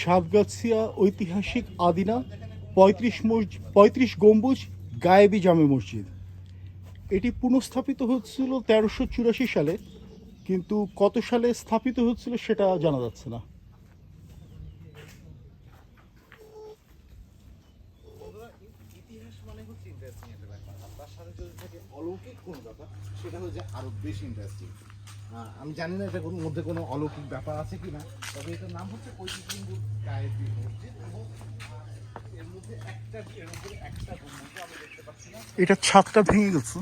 সাতগাছিয়া ঐতিহাসিক আদিনা, পঁয়ত্রিশ পঁয়ত্রিশ গম্বুজ, গায়েবি জামে মসজিদ। এটি পুনঃস্থাপিত হচ্ছিল তেরোশো চুরাশি সালে, কিন্তু কত সালে স্থাপিত হচ্ছিল সেটা জানা যাচ্ছে না। মানে সেটা হচ্ছে আরও বেশি ইন্টারেস্টিং আমি জানি না কোনো- মধ্যে কোনো অলৌকিক ব্যাপার আছে কি না তবে এটার নাম হচ্ছে না। এটা ছাদটা ভেঙে গেছে।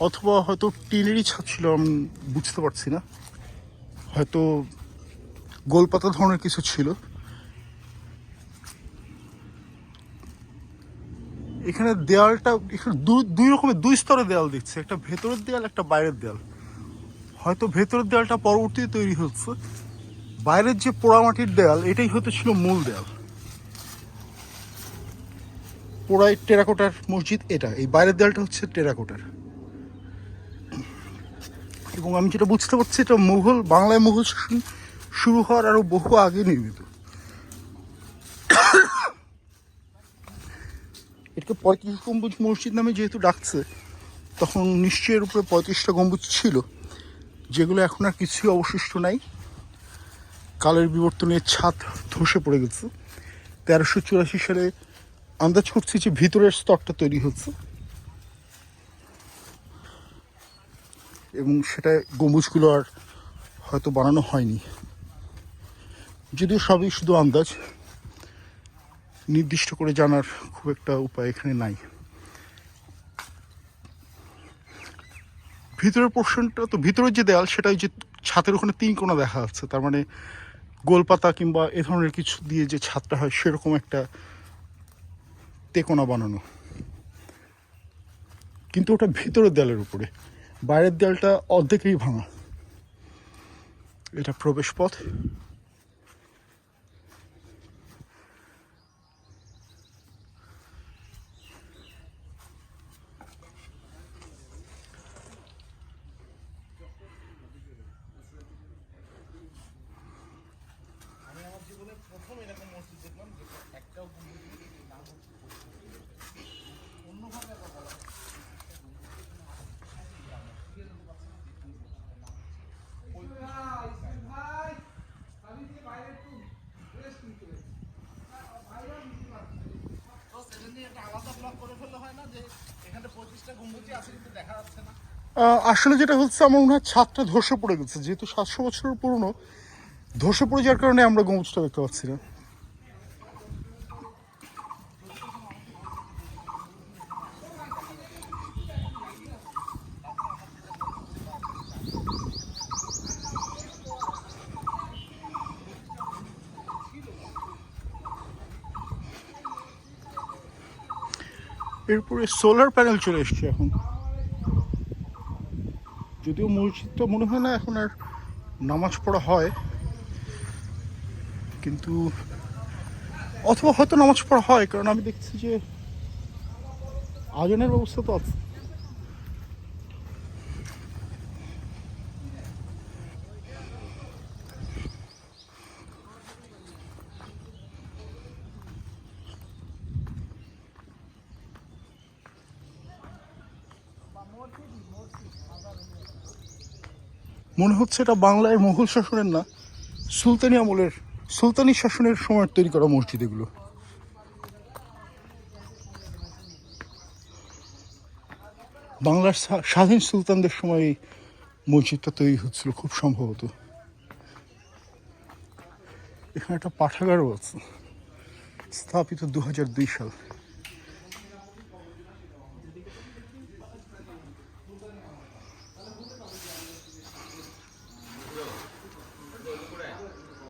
অথবা হয়তো টিলেরই ছাদ ছিল, আমি বুঝতে পারছি না। হয়তো গোলপাতা ধরনের কিছু ছিল। এখানে দেয়ালটা, এখানে দুই রকমের, দুই স্তরের দেয়াল দেখছে, একটা ভেতরের দেয়াল, একটা বাইরের দেয়াল। হয়তো ভেতরের দেয়ালটা পরবর্তীতে তৈরি হচ্ছে। বাইরের যে পোড়ামাটির দেয়াল, এটাই হয়তো ছিল মূল দেয়াল। পোড়াই টেরাকোটার মসজিদ এটা, এই বাইরের দেয়ালটা হচ্ছে টেরাকোটার। এবং আমি যেটা বুঝতে পারছি, এটা মুঘল, বাংলায় মুঘল শাসন শুরু হওয়ার আরও বহু আগে নির্মিত। এটাকে পঁয়ত্রিশ গম্বুজ মসজিদ নামে যেহেতু ডাকছে, তখন নিশ্চয়ই এর উপরে পঁয়ত্রিশটা গম্বুজ ছিল। যেগুলো এখন আর কিছুই অবশিষ্ট নাই। কালের বিবর্তনে ছাদ ধসে পড়ে গেছে। তেরোশো চুরাশি সালে আন্দাজ করছি যে ভিতরের স্তরটা তৈরি হচ্ছে। এবং সেটা গম্বুজগুলো আর হয়তো বানানো হয়নি। যদিও সবই শুধু আন্দাজ, নির্দিষ্ট করে জানার খুব একটা উপায় এখানে নাই। ভিতরের পোর্শনটা তো ভিতরের যে দেয়াল সেটা যে ছাতের ওখানে তিন কোনা দেখা যাচ্ছে। তার মানে গোলপাতা কিংবা এ ধরনের কিছু দিয়ে যে ছাদটা হয়, সেরকম একটা তেকোনা বানানো। কিন্তু ওটা ভিতরের দেয়ালের উপরে। বাইরের দেয়ালটা অর্ধেকেই ভাঙা। এটা প্রবেশ পথ আমি আমার জীবনে প্রথম এরকম মসজিদ দেখলাম যেটা একটাও গম্বুজের নাম হচ্ছে অন্যভাবে আবার বলা হয়। আসলে যেটা হচ্ছে, আমার মনে হয় ছাদটা ধসে পড়ে গেছে। যেহেতু সাতশো বছরের পুরনো, ধসে পড়ে যাওয়ার কারণে আমরা গম্বুজটা দেখতে পাচ্ছি না। এরপরে সোলার প্যানেল চলে এসছে এখন। যদিও মসজিদটা মনে হয় না এখন আর নামাজ পড়া হয়, কিন্তু অথবা হয়তো নামাজ পড়া হয়, কারণ আমি দেখছি যে আজনের ব্যবস্থা তো আছে। মনে হচ্ছে এটা বাংলায় মোগল শাসনের না, সুলতানি আমলের, সুলতানি শাসনের সময় তৈরি করা মসজিদ এগুলো। বাংলার স্বাধীন সুলতানদের সময় এই মসজিদটা তৈরি হচ্ছিল খুব সম্ভবত। এখানে একটা পাঠাগারও আছে, স্থাপিত দু হাজার দুই সাল।